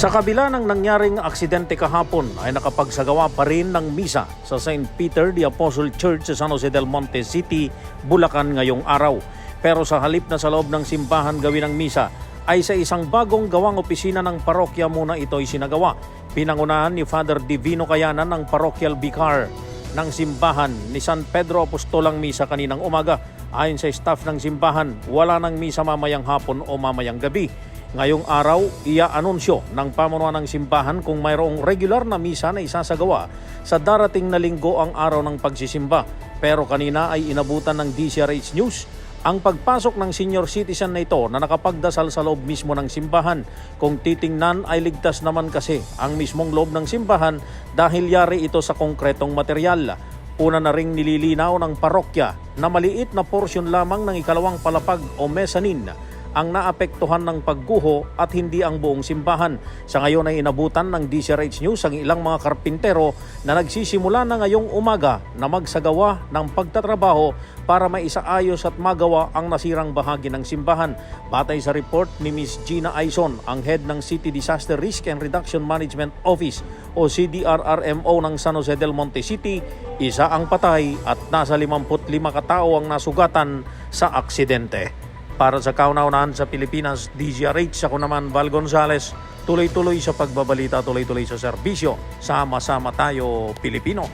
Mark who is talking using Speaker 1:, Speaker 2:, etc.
Speaker 1: Sa kabila ng nangyaring aksidente kahapon ay nakapagsagawa pa rin ng misa sa St. Peter the Apostle Church sa San Jose del Monte City, Bulacan ngayong araw. Pero sa halip na sa loob ng simbahan gawin ng misa, ay sa isang bagong gawang opisina ng parokya muna ito'y sinagawa. Pinangunahan ni Father Divino Kayanan ng parochial vicar ng simbahan ni San Pedro Apostolang Misa kaninang umaga. Ayon sa staff ng simbahan, wala nang misa mamayang hapon o mamayang gabi. Ngayong araw, ia-anunsyo ng pamunuan ng simbahan kung mayroong regular na misa na isasagawa sa darating na linggo ang araw ng pagsisimba. Pero kanina ay inabutan ng DCRH News ang pagpasok ng senior citizen na ito na nakapagdasal sa loob mismo ng simbahan. Kung titingnan ay ligtas naman kasi ang mismong loob ng simbahan dahil yari ito sa konkretong material. Una na ring nililinaw ng parokya na maliit na porsyon lamang ng ikalawang palapag o mezzanine ang naapektuhan ng pagguho at hindi ang buong simbahan. Sa ngayon ay inabutan ng DCRH News ang ilang mga karpintero na nagsisimula na ngayong umaga na magsagawa ng pagtatrabaho para maisaayos at magawa ang nasirang bahagi ng simbahan. Batay sa report ni Ms. Gina Aison, ang head ng City Disaster Risk and Reduction Management Office o CDRRMO ng San Jose del Monte City, isa ang patay at nasa 55 katao ang nasugatan sa aksidente. Para sa kauna-unahan sa Pilipinas, DZRH, ako naman Val Gonzales, tuloy-tuloy sa pagbabalita, tuloy-tuloy sa serbisyo. Sama-sama tayo, Pilipino.